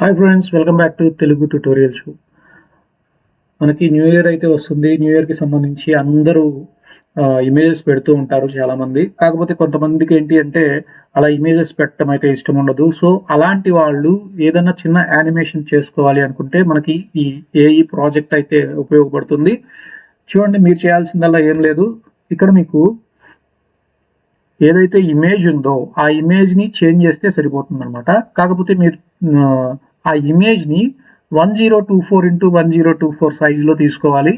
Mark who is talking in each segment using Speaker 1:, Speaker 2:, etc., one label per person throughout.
Speaker 1: Hi friends welcome back to Telugu tutorial show మనకి new year అయితే వస్తుంది. New ఇయర్కి సంబంధించి అందరూ ఇమేజెస్ పెడుతూ ఉంటారు చాలామంది. కాకపోతే కొంతమందికి ఏంటి అంటే అలా ఇమేజెస్ పెట్టడం అయితే ఇష్టం ఉండదు. సో అలాంటి వాళ్ళు ఏదైనా చిన్న యానిమేషన్ చేసుకోవాలి అనుకుంటే మనకి ఈ ఏఈ ప్రాజెక్ట్ అయితే ఉపయోగపడుతుంది. చూడండి మీరు చేయాల్సిందల్లా ఏం లేదు. ఇక్కడ మీకు ఏదైతే ఇమేజ్ ఉందో ఆ ఇమేజ్ని చేంజ్ చేస్తే సరిపోతుంది అనమాట కాకపోతే మీరు ఆ, ఇమేజ్ని one zero two four into one zero two four సైజులో తీసుకోవాలి.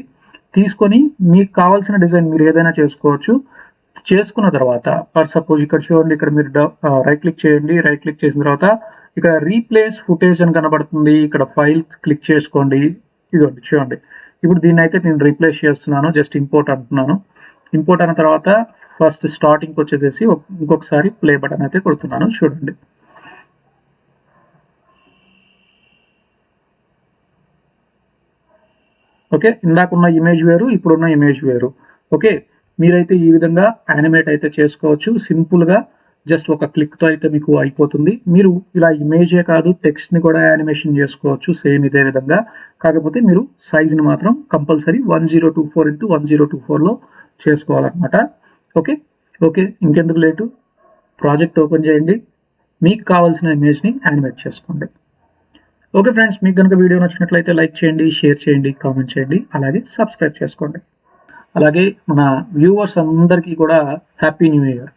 Speaker 1: తీసుకొని మీకు కావాల్సిన డిజైన్ మీరు ఏదైనా చేసుకోవచ్చు. చేసుకున్న తర్వాత ఫర్ సపోజ్ ఇక్కడ చూడండి ఇక్కడ మీరు రైట్ క్లిక్ చేయండి. రైట్ క్లిక్ చేసిన తర్వాత ఇక్కడ రీప్లేస్ ఫుటేజ్ అని కనబడుతుంది. ఇక్కడ ఫైల్ క్లిక్ చేసుకోండి. ఇదిగోండి చూడండి. ఇప్పుడు దీన్ని అయితే నేను రీప్లేస్ చేస్తున్నాను. జస్ట్ ఇంపోర్ట్ అంటున్నాను. ఇంపోర్ట్ అయిన తర్వాత ఫస్ట్ స్టార్టింగ్ వచ్చేసేసి ఇంకొకసారి ప్లే బటన్ అయితే కొడుతున్నాను. చూడండి. ఓకే? ఇందాకున్న ఇమేజ్ వేరు ఇప్పుడున్న ఇమేజ్ వేరు. ఓకే? మీరైతే ఈ విధంగా యానిమేట్ అయితే చేసుకోవచ్చు. సింపుల్గా జస్ట్ ఒక క్లిక్తో అయితే మీకు అయిపోతుంది. మీరు ఇలా ఇమేజే కాదు టెక్స్ట్ని కూడా యానిమేషన్ చేసుకోవచ్చు సేమ్ ఇదే విధంగా. కాకపోతే మీరు సైజ్ని మాత్రం compulsory one zero two four into one zero two ఫోర్లో చేసుకోవాలన్నమాట. ఓకే? ఓకే ఇంకెందుకు లేటు? ప్రాజెక్ట్ ఓపెన్ చేయండి. మీకు కావాల్సిన ఇమేజ్ని యానిమేట్ చేసుకోండి. ఓకే ఫ్రెండ్స్ మీకు కనుక వీడియో నచ్చినట్లయితే లైక్ చేయండి షేర్ చేయండి కామెంట్ చేయండి అలాగే సబ్స్క్రైబ్ చేసుకోండి. అలాగే మన వ్యూవర్స్ అందరికీ కూడా హ్యాపీ న్యూ ఇయర్.